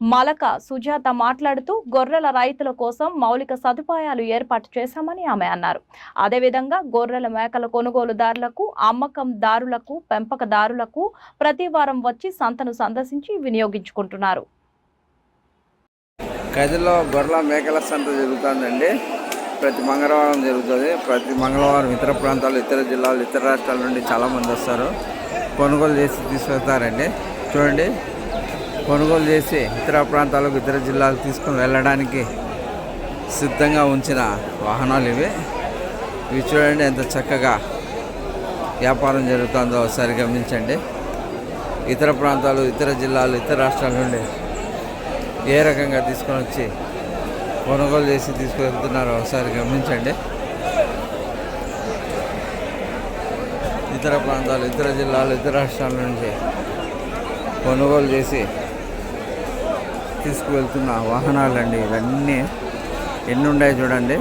Malaka Sujatha మాట్లాడుతూ గొర్రెల రైతుల కోసం మౌలిక సదుపాయాలు ఏర్పాటు చేశామని ఆమె అన్నారు. అదేవిధంగా గొర్రెల మేకల కొనుగోలుదారులకు అమ్మకందారులకు పెంపకదారులకు ప్రతి వారం వచ్చి సంతను సందర్శించి వినియోగించుకుంటున్నారు. కదిలో గొర్రెల మేకల సంత జరుగుతుందండి. ప్రతి మంగళవారం జరుగుతుంది. ప్రతి మంగళవారం ఇతర ప్రాంతాలు ఇతర జిల్లాలు ఇతర రాష్ట్రాల నుండి చాలామంది వస్తారు. కొనుగోలు చేసి తీసుకెళ్తారండి. చూడండి. కొనుగోలు చేసి ఇతర ప్రాంతాలకు ఇతర జిల్లాలకు తీసుకొని వెళ్ళడానికి సిద్ధంగా ఉంచిన వాహనాలు ఇవి. ఇవి చూడండి ఎంత చక్కగా వ్యాపారం జరుగుతుందో ఒకసారి గమనించండి. ఇతర ప్రాంతాలు ఇతర జిల్లాలు ఇతర రాష్ట్రాల నుండి ఏ రకంగా తీసుకొని వచ్చి కొనుగోలు చేసి తీసుకువెళ్తున్నారో ఒకసారి గమనించండి. ఇతర ప్రాంతాలు ఇతర జిల్లాలు ఇతర రాష్ట్రాల నుంచి కొనుగోలు చేసి తీసుకువెళ్తున్న వాహనాలండి ఇవన్నీ. ఎన్ని ఉన్నాయి చూడండి.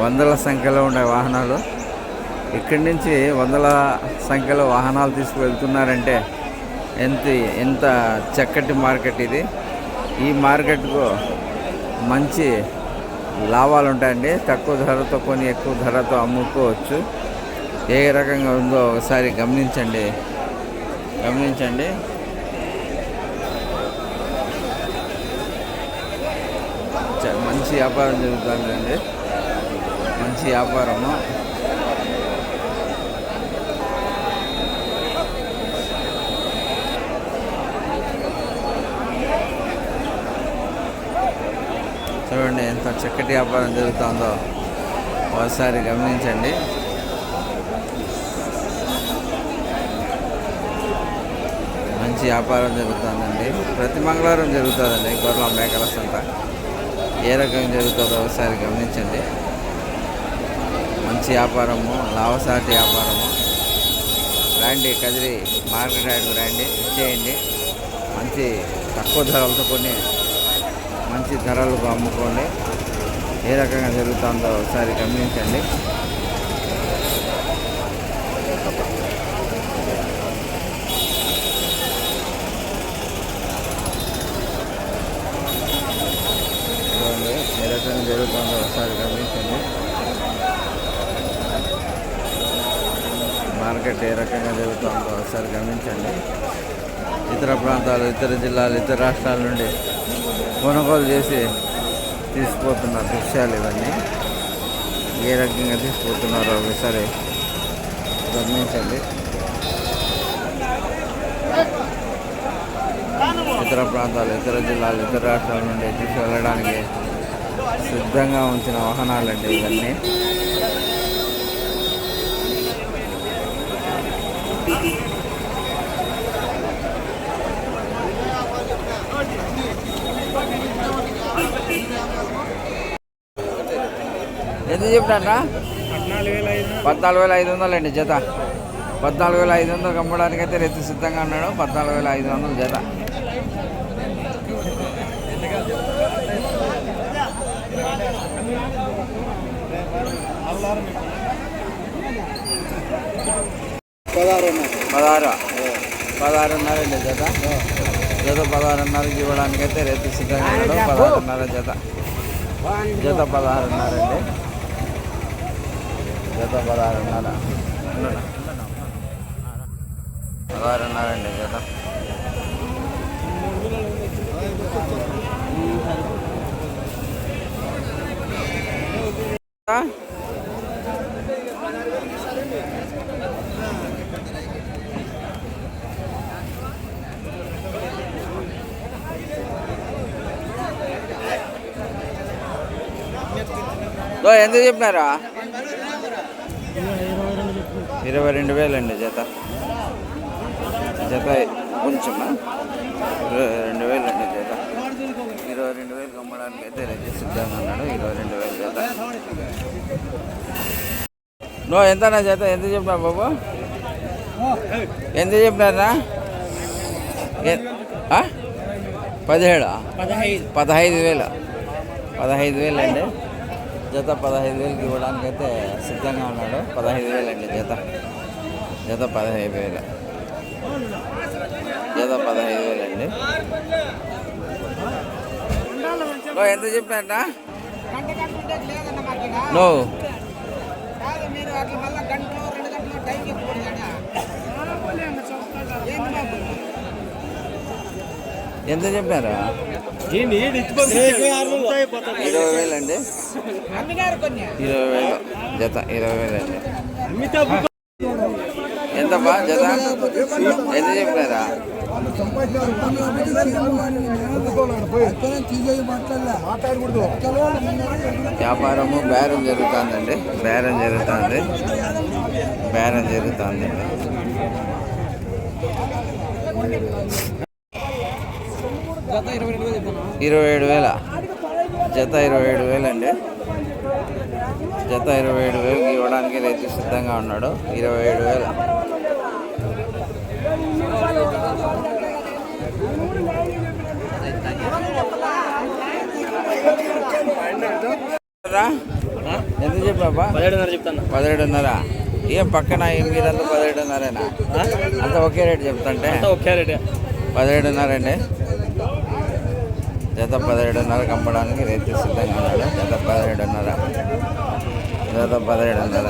వందల సంఖ్యలో ఉండే వాహనాలు. ఇక్కడి నుంచి వందల సంఖ్యలో వాహనాలు తీసుకువెళ్తున్నారంటే ఎంత ఎంత చక్కటి మార్కెట్ ఇది. ఈ మార్కెట్కు మంచి లాభాలు ఉంటాయండి తక్కువ ధరతో కొని ఎక్కువ ధరతో అమ్ముకోవచ్చు. ఏ రకంగా ఉందో ఒకసారి గమనించండి. గమనించండి. మంచి వ్యాపారం జరుగుతుందండి. మంచి వ్యాపారము. చూడండి ఎంత చక్కటి వ్యాపారం జరుగుతుందో ఒకసారి గమనించండి. మంచి వ్యాపారం జరుగుతుందండి. ప్రతి మంగళవారం జరుగుతుందండి గొర్రెల మేకల సంత. ఏ రకంగా జరుగుతుందో ఒకసారి గమనించండి. మంచి వ్యాపారము లాభసాటి వ్యాపారము. రండి కదిరి మార్కెట్ యార్డ్కి రండి ఇచ్చేయండి. మంచి తక్కువ ధరలతో కొన్ని మంచి ధరలకు అమ్ముకోండి. ఏ రకంగా జరుగుతుందో ఒకసారి గమనించండి చూడండి ఏం జరుగుతుందో ఒకసారి గమనించండి. మార్కెట్ ఏ రకంగా జరుగుతుందో ఒకసారి గమనించండి. ఇతర ప్రాంతాలు ఇతర జిల్లాలు ఇతర రాష్ట్రాల నుండి కొనుగోలు చేసి తీసుకుపోతున్న దృశ్యాలు ఇవన్నీ. ఏ రకంగా తీసుకుపోతున్నారో ఒకసారి గమనించండి. ఇతర ప్రాంతాలు ఇతర జిల్లాలు ఇతర రాష్ట్రాల నుండి తీసుకెళ్ళడానికి సిద్ధంగా ఉంచిన వాహనాలండి ఇవన్నీ. ఎంత చెప్పినా పద్నాలుగు వేల ఐదు వందలు అండి జత. పద్నాలుగు వేల ఐదు వందలు అమ్మడానికి అయితే రైతు సిద్ధంగా ఉన్నాడు. పద్నాలుగు వేల ఐదు వందలు జత. పదహారు పదహారున్నర జత. జత పదహారున్నరకి ఇవ్వడానికి అయితే రేపు సిద్ధంగా పదహారున్నర జత. జత పదహారున్నర అండి. జత పదహారున్నర. పదహారున్నర అండి జత. ఎంత చెప్పినారా? ఇరవై రెండు వేలు అండి జత. జత కొంచెం ఇరవై రెండు వేలు అండి జత. ఇరవై రెండు వేలు అమ్మడానికి అయితే రైతు సిద్ధంగా ఉన్నాడు ఇరవై రెండు వేలు జత. నో ఎంత నా జత? ఎంత చెప్పినా బాబు? ఎంత చెప్పినారా? పదిహేడు? పదహైదు. పదహైదు వేలు. పదహైదు వేలు అండి జత పదహైదు వేలకి ఇవ్వడానికి అయితే సిద్ధంగా ఉన్నాడు. పదహైదు వేలు అండి జత. జత పదహైదు వేలు. జత పదహైదు వేలు అండి. నో ఎంత చెప్పినట్ట? గంట కట్టుకుంటే లేదన్న మాకు ఈడ. నో. కాదు మీరు అట్లా మళ్ళా గంటలో రెండు గంటలో టైం చెప్పకూడదు ఆడ. ఏంది బాబు? ఎంత చెప్పారు ఇరవై వేలు అండి. ఇరవై వేలు. జత ఇరవై వేలు అండి. ఎంతమ్మా జత? ఎంత చెప్పినారా వ్యాపారము బేరం జరుగుతుందండి. బేరం జరుగుతుంది. బేరం జరుగుతుంది. ఇరవై ఏడు వేల? జత ఇరవై ఏడు వేలు అండి. జత ఇరవై ఏడు వేలకి ఇవ్వడానికి రైతు సిద్ధంగా ఉన్నాడు. ఇరవై ఏడు వేలు. ఎంత చెప్పాబా పదిహేడున్నర చెప్తాను. పదిహేడున్నర. ఏం పక్కన మీరంతా పదిహేడున్నరేనా? అంతా ఒకే రేటు చెప్తుంటే. ఒకే రేటే. పదిహేడున్నర అండి. జత పదిహేడున్నర కంపడానికి రైతు సిద్ధంగా ఉన్నాడు జత పదిహేడున్నర. జత పదిహేడున్నర.